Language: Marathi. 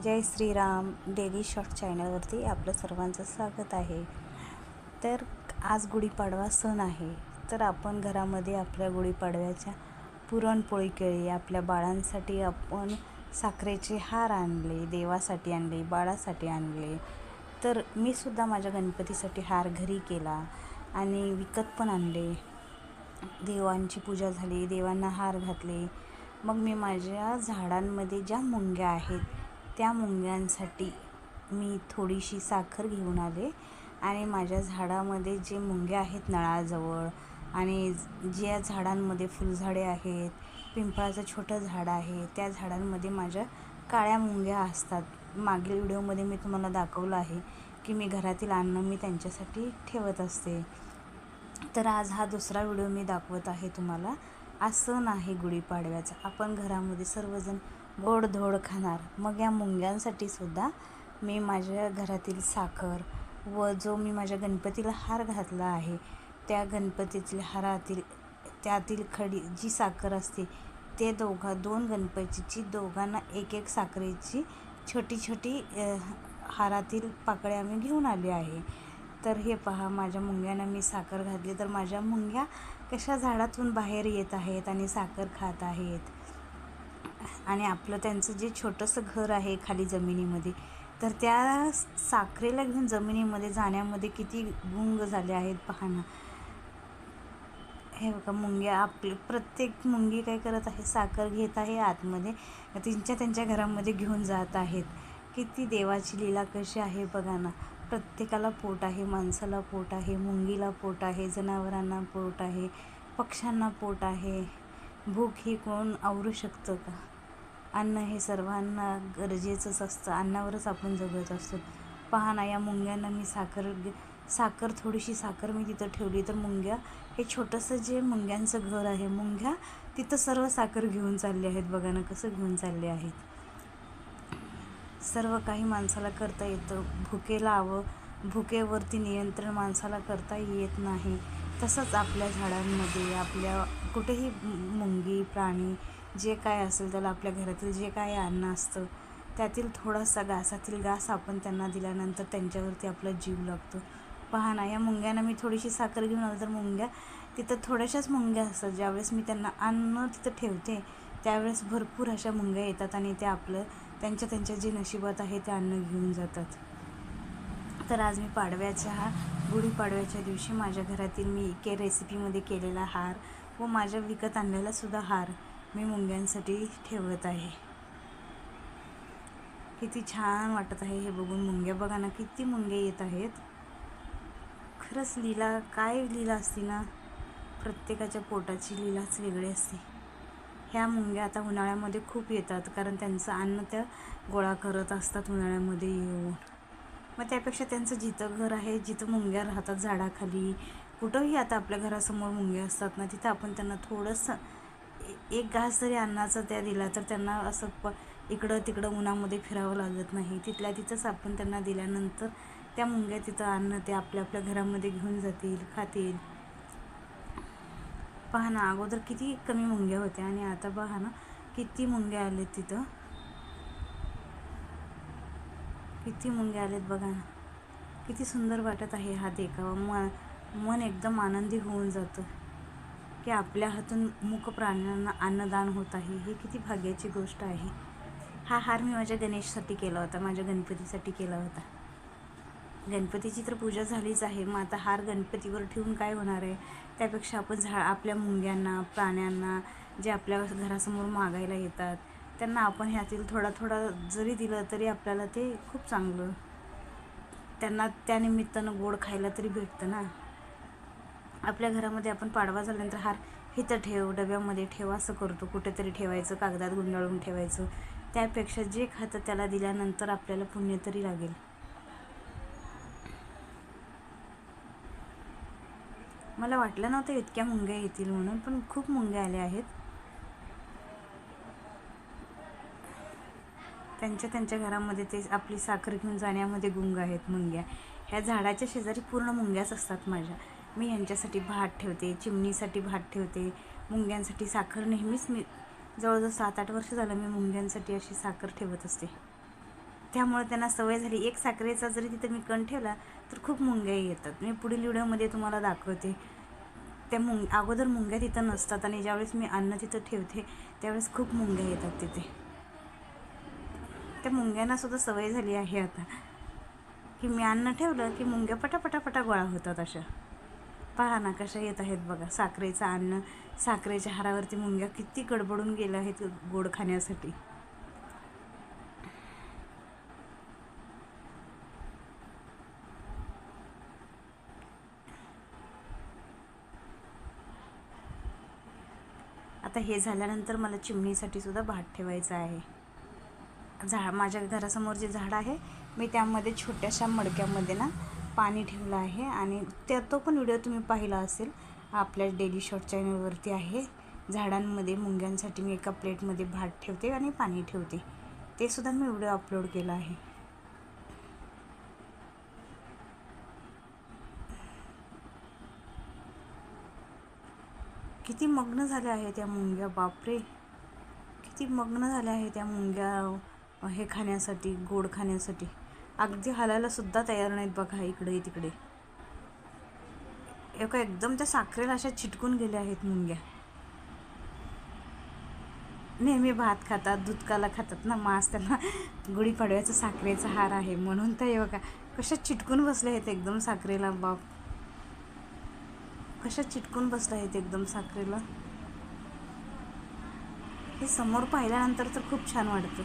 जय श्रीराम डेली शॉर्ट चॅनलवरती आपलं सर्वांचं स्वागत आहे. तर आज गुढीपाडवा सण आहे. तर आपण घरामध्ये आपल्या गुढीपाडव्याच्या पुरणपोळी केळी आपल्या बाळांसाठी आपण साखरेचे हार आणले देवासाठी आणले बाळासाठी आणले. तर मी सुद्धा माझ्या गणपतीसाठी हार घरी केला आणि विकत पण आणले. देवांची पूजा झाली देवांना हार घातले. मग मी माझ्या झाडांमध्ये ज्या मुंग्या आहेत त्या मुंग्यांसाठी मी थोडीशी साखर घेऊन आले आणि माझ्या झाडामध्ये जे मुंग्या आहेत नळाजवळ आणि ज्या झाडांमध्ये फुलझाडे आहेत पिंपळाचं छोटं झाड आहे त्या झाडांमध्ये माझ्या काळ्या मुंग्या असतात. मागील व्हिडिओमध्ये मी तुम्हाला दाखवलं आहे की मी घरातील अन्न मी त्यांच्यासाठी ठेवत असते. तर आज हा दुसरा व्हिडिओ मी दाखवत आहे तुम्हाला. आज सण आहे गुढीपाडव्याचा. आपण घरामध्ये सर्वजण गोडधोड खाणार. मग या मुंग्यांसाठी सुद्धा मी माझ्या घरातील साखर व जो मी माझ्या गणपतीला हार घातला आहे त्या गणपतीतील हारातील त्यातील खडी जी साखर असते ते दोघा दोन गणपतीची दोघांना एक एक साखरेची छोटी छोटी हारातील पाकळ्या मी घेऊन आली आहे. तर हे पहा माझ्या मुंग्यांना मी साखर घातली. तर माझ्या मुंग्या कशा झाडातून बाहेर येत आहेत आणि साखर खात आहेत? आणि आपलं त्यांचं जे छोटंसं घर आहे खाली जमिनीमध्ये तर त्या साखरेला घेऊन जमिनीमध्ये जाण्यामध्ये किती गुंग झाले आहेत पाहणं हे बघा मुंग्या आपले प्रत्येक मुंगी काय करत आहे? साखर घेत आहे आतमध्ये. त्यांच्या त्यांच्या घरामध्ये घेऊन जात आहेत. किती देवाची लीला कशी आहे बघा ना. प्रत्येकाला पोट आहे माणसाला पोट आहे मुंगीला पोट आहे जनावरांना पोट आहे पक्ष्यांना पोट आहे. भूक ही कोण आवरू शकतं का? अन्न हे सर्वांना गरजेचंच असतं. अन्नावरच आपण जगत असतो. पहा ना या मुंग्यांना मी साखर साखर थोडीशी साखर मी तिथं ठेवली तर मुंग्या हे छोटंसं जे मुंग्यांचं घर आहे मुंग्या तिथं सर्व साखर घेऊन चालले आहेत बघा ना कसं घेऊन चालले आहेत. सर्व काही माणसाला करता येतं. भुकेला हवं भुकेवरती नियंत्रण माणसाला करता येत नाही. तसंच आपल्या झाडांमध्ये आपल्या कुठेही मुंगी प्राणी जे काय असेल त्याला आपल्या घरातील जे काय अन्न असतं त्यातील थोडासा घासातील घास आपण त्यांना दिल्यानंतर त्यांच्यावरती आपला जीव लागतो. पहा ना या मुंग्यांना मी थोडीशी साखर घेऊन आलो तर मुंग्या तिथं थोड्याशाच मुंग्या असतात. ज्यावेळेस मी त्यांना अन्न तिथं ठेवते त्यावेळेस भरपूर अशा मुंग्या येतात आणि ते आपलं त्यांच्या त्यांच्या जे नशिबात आहे ते अन्न घेऊन जातात. तर आज मी पाडव्याच्या हा गुढीपाडव्याच्या दिवशी माझ्या घरातील मी के रेसिपीमध्ये केलेला हार व माझ्या विकत आणलेला सुद्धा हार मी मुंग्यांसाठी ठेवत आहे. किती छान वाटत आहे हे बघून मुंग्या. बघा ना किती मुंग्या येत आहेत. खरंच लीला काय लीला असते ना? प्रत्येकाच्या पोटाची लीलाच वेगळी असते. ह्या मुंग्या आता उन्हाळ्यामध्ये खूप येतात कारण त्यांचं अन्न त्या गोळा करत असतात उन्हाळ्यामध्ये येऊन. मग त्यापेक्षा त्यांचं जिथं घर आहे जिथं मुंग्या राहतात झाडाखाली कुठंही आता आपल्या घरासमोर मुंग्या असतात ना तिथं आपण त्यांना थोडंसं एक घास जरी अन्नाचा त्या दिला तर त्यांना असं प इकडं तिकडं उन्हामध्ये फिरावं लागत नाही. तिथल्या तिथंच आपण त्यांना दिल्यानंतर त्या मुंग्या तिथं अन्न ते आपल्या आपल्या घरामध्ये घेऊन जातील खातील. पहा ना अगोदर किती कमी मुंग्या होत्या आणि आता पहा ना किती मुंग्या आलेत तिथं. किती मुंग्या आलेत बघा. ना किती सुंदर वाटत आहे हा देखावा. मन मन एकदम आनंदी होऊन जातं. की आपल्या हातून मूक प्राण्यांना अन्नदान होत आहे ही किती भाग्याची गोष्ट आहे. हा हार मी माझ्या गणेशसाठी केला होता माझ्या गणपतीसाठी केला होता. गणपतीची तर पूजा झालीच आहे मग आता हार गणपतीवर ठेवून काय होणार आहे? त्यापेक्षा आपण झा आपल्या मुंग्यांना प्राण्यांना जे आपल्या घरासमोर मागायला येतात त्यांना आपण ह्यातील थोडा थोडा जरी दिलं तरी आपल्याला ते खूप चांगलं. त्यांना त्यानिमित्तानं गोड खायला तरी भेटतं ना. आपल्या घरामध्ये आपण पाडवा झाल्यानंतर हार इथं ठेव डब्यामध्ये ठेव असं करतो. कुठेतरी ठेवायचं कागदात गुंडाळून ठेवायचं. त्यापेक्षा जे खातं त्याला दिल्यानंतर आपल्याला पुण्य तरी लागेल. मला वाटलं नव्हतं इतक्या मुंग्या येतील म्हणून पण खूप मुंग्या आल्या आहेत. त्यांच्या त्यांच्या घरामध्ये ते आपली साखर घेऊन जाण्यामध्ये गुंग आहेत मुंग्या. ह्या झाडाच्या शेजारी पूर्ण मुंग्याच असतात माझ्या. मी ह्यांच्यासाठी भात ठेवते चिमणीसाठी भात ठेवते मुंग्यांसाठी साखर नेहमीच मी जवळजवळ सात आठ वर्ष झालं मी मुंग्यांसाठी अशी साखर ठेवत असते. त्यामुळे त्यांना सवय झाली. एक साखरेचा जरी तिथं मी कण ठेवला तर खूप मुंग्याही येतात. मी पुढील व्हिडिओमध्ये तुम्हाला दाखवते. त्या मुंग अगोदर मुंग्या तिथं नसतात आणि ज्यावेळेस मी अन्न तिथं ठेवते त्यावेळेस खूप मुंग्या येतात तिथे. त्या मुंग्यांना सुद्धा सवय झाली आहे आता. की मी अन्न ठेवलं की मुंग्या पटापटापटा गोळा होतात अशा. पहा ना कशा येत आहेत बघा. साखरेचं अन्न साखरेच्या हारावरती मुंग्या किती गडबडून गेल्या आहेत गोड खाण्यासाठी. आता हे झाल्यानंतर मला चिमणीसाठी सुद्धा भात ठेवायचा आहे. झा माझ्या घरासमोर जे झाड आहे मी त्यामध्ये छोट्याशा मडक्यामध्ये ना पाणी ठेवलं आहे आणि त्या तो पण व्हिडिओ तुम्ही पाहिला असेल. आपल्या डेली शॉर्ट चॅनलवरती आहे. झाडांमध्ये मुंग्यांसाठी मी एका प्लेटमध्ये भात ठेवते आणि पाणी ठेवते. ते सुद्धा मी व्हिडिओ अपलोड केला आहे. किती मग्न झाले आहे त्या मुंग्या बापरे! किती मग्न झाल्या आहे त्या मुंग्या हे खाण्यासाठी गोड खाण्यासाठी. अगदी हालायला सुद्धा तयार नाहीत बघा इकडे तिकडे. एका एकदम त्या साखरेला अशा चिटकून गेल्या आहेत मुंग्या. नेहमी भात खातात दुधकाला खातात ना मास त्यांना गुढीपाडव्याचा साखरेचा हार आहे म्हणून तर हे बघा कशा चिटकून बसल्या आहेत एकदम साखरेला बाप. कशा चिटकून बसल्या आहेत एकदम साखरेला. हे समोर पाहिल्यानंतर तर खूप छान वाटतं.